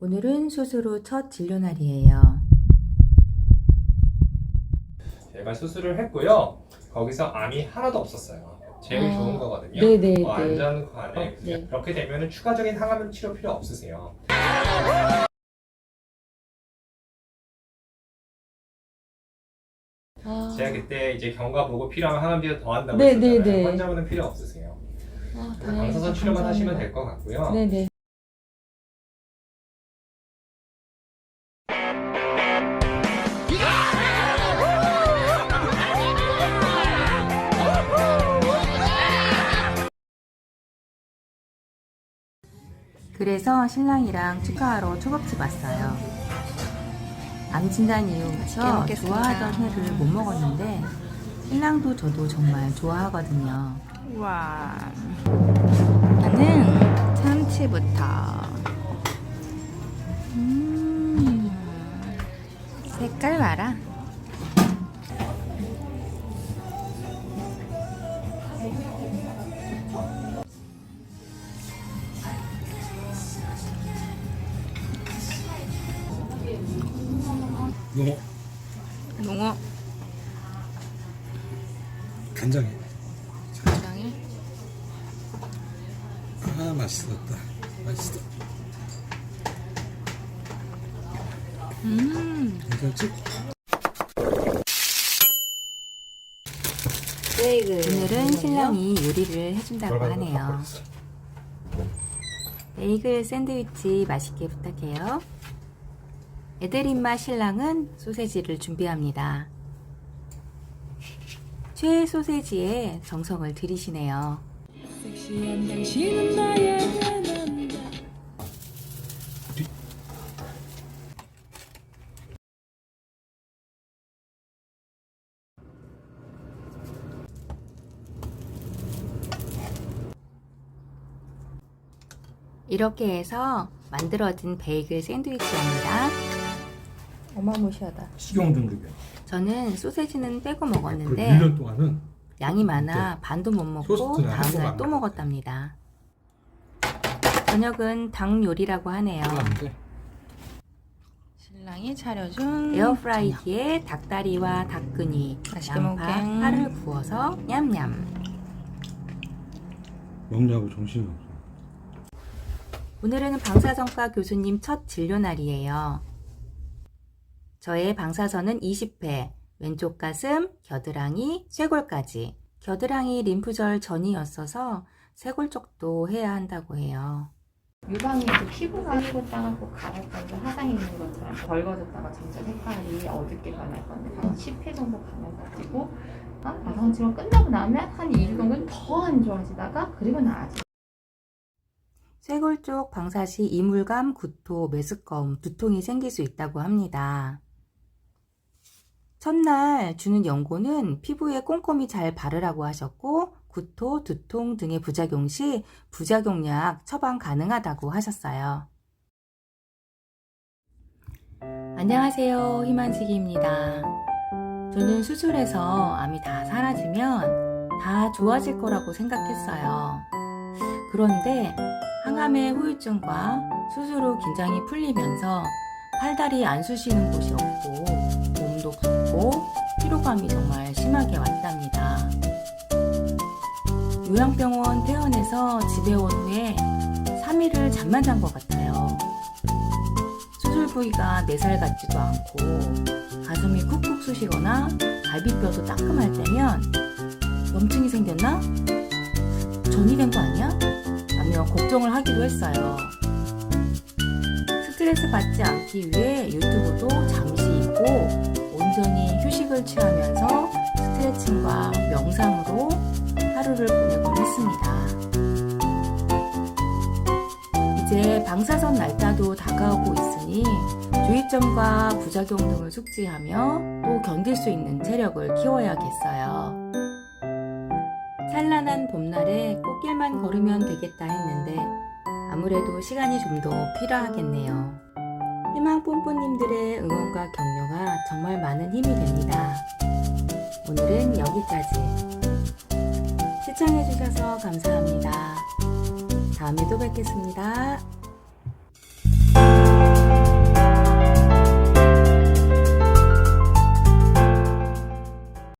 오늘은 수술 후첫 진료 날이에요. 제가 수술을 했고요. 거기서 암이 하나도 없었어요. 제일 아, 좋은 거거든요. 네네, 어, 네. 안전관에 네. 그렇게 되면 추가적인 항암 치료 필요 없으세요. 아, 제가 그때 이제 경과 보고 필요하면 항암제를 더 한다고 네, 했었잖아요. 네, 네. 환자분은 필요 없으세요. 아, 방사선 치료만 하시면 될 것 같고요. 네네. 그래서 신랑이랑 축하하러 초밥집 왔어요. 암 진단 이후부터. 좋아하던 회를 못 먹었는데 신랑도 저도 정말 좋아하거든요. 와. 나는 참치부터. 음. 색깔 봐라. 농어? 농어? 간장에. 간장에? 아 맛있었다. 맛있어. 음. 괜찮지? 오늘은 신랑이 요리를 해준다고 하네요. 베이글 샌드위치 맛있게 부탁해요. 입맛 신랑은 소세지를 준비합니다. 최애 소세지에 정성을 들이시네요. 이렇게 해서 만들어진 베이글 샌드위치입니다. 어마무시하다. 식용 등급이야 저는 소세지는 빼고 그 먹었는데 1년 동안은 양이 많아 반도 못 먹고 다음날 안 또. 먹었답니다. 저녁은 닭 요리라고 하네요. 몰랐는데 신랑이 차려준 에어프라이기에 닭다리와 닭근이, 맛있게 양파, 먹게. 파를 구워서 냠냠. 먹냐고 정신이 없어 오늘은 방사선과 교수님 첫 진료 날이에요. 저의 방사선은 20회, 왼쪽 가슴, 겨드랑이, 쇄골까지. 겨드랑이 림프절 전이었어서 쇄골 쪽도 해야 한다고 해요. 유방에도 피부가 흐고 따갑고 가렵던데 화상이 있는 것처럼 벌거졌다가 점점 색깔이 어둡게 변할 건데 한 10회 정도 가면가지고 마상 치료 끝나고 나면 한 2주 정도는 더안 좋아지다가 그리고 나아지 쇄골 쪽 방사 시 이물감, 구토, 메스꺼움, 두통이 생길 수 있다고 합니다. 첫날 주는 연고는 피부에 꼼꼼히 잘 바르라고 하셨고 구토, 두통 등의 부작용 시 부작용약 처방 가능하다고 하셨어요. 안녕하세요. 희만지기입니다. 저는 수술해서 암이 다 사라지면 다 좋아질 거라고 생각했어요. 그런데 항암의 후유증과 수술 후 긴장이 풀리면서 팔다리 안 쑤시는 곳이 없고 몸도 피로감이 정말 심하게 왔답니다. 요양병원 퇴원해서 집에 온 후에 3일을 잠만 잔 것 같아요. 수술 부위가 4살 같지도 않고 가슴이 쿡쿡 쑤시거나 갈비뼈도 따끔할 때면 염증이 생겼나? 전이 된 거 아니야? 라며 걱정을 하기도 했어요. 스트레스 받지 않기 위해 유튜브도 잠시 잊고 온전히 휴식을 취하면서 스트레칭과 명상으로 하루를 보내곤 했습니다. 이제 방사선 날짜도 다가오고 있으니 주의점과 부작용 등을 숙지하며 또 견딜 수 있는 체력을 키워야겠어요. 찬란한 봄날에 꽃길만 걸으면 되겠다 했는데 아무래도 시간이 좀 더 필요하겠네요. 희망 뽐뿌님들의 응원과 격려가 정말 많은 힘이 됩니다. 오늘은 여기까지. 시청해주셔서 감사합니다. 다음에 또 뵙겠습니다.